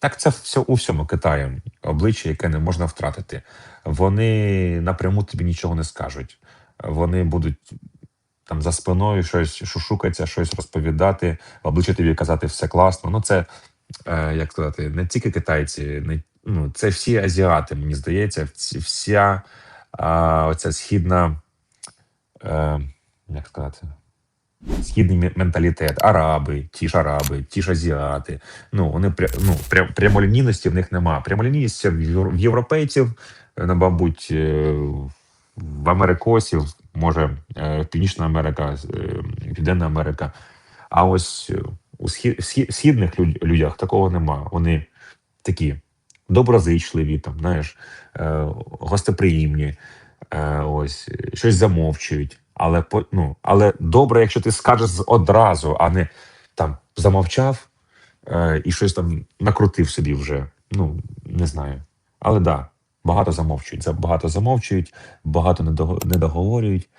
Так це все у всьому Китаї, обличчя, яке не можна втратити. Вони напряму тобі нічого не скажуть. Вони будуть там за спиною щось шушукатися, щось розповідати, в обличчя тобі казати все класно. Ну, це е, як сказати, не тільки китайці, не, ну, це всі азіати, мені здається, вся а, оця східна, е, як сказати, східний менталітет, араби, ті ж араби, ті ж азіати. Ну, вони ну, пря, прямолінійності в них нема. Прямолінійність в європейців, е, мабуть, е, в америкосів, може, е, Північна Америка, Південна Америка. А ось у схі, схі- східних людях такого нема. Вони такі доброзичливі, там, знаєш, гостеприємні, ось, щось замовчують. Але, ну, але добре, якщо ти скажеш одразу, а не там замовчав е, і щось там накрутив собі вже. Ну, не знаю. Але да, багато замовчують. Багато замовчують, багато не договорюють.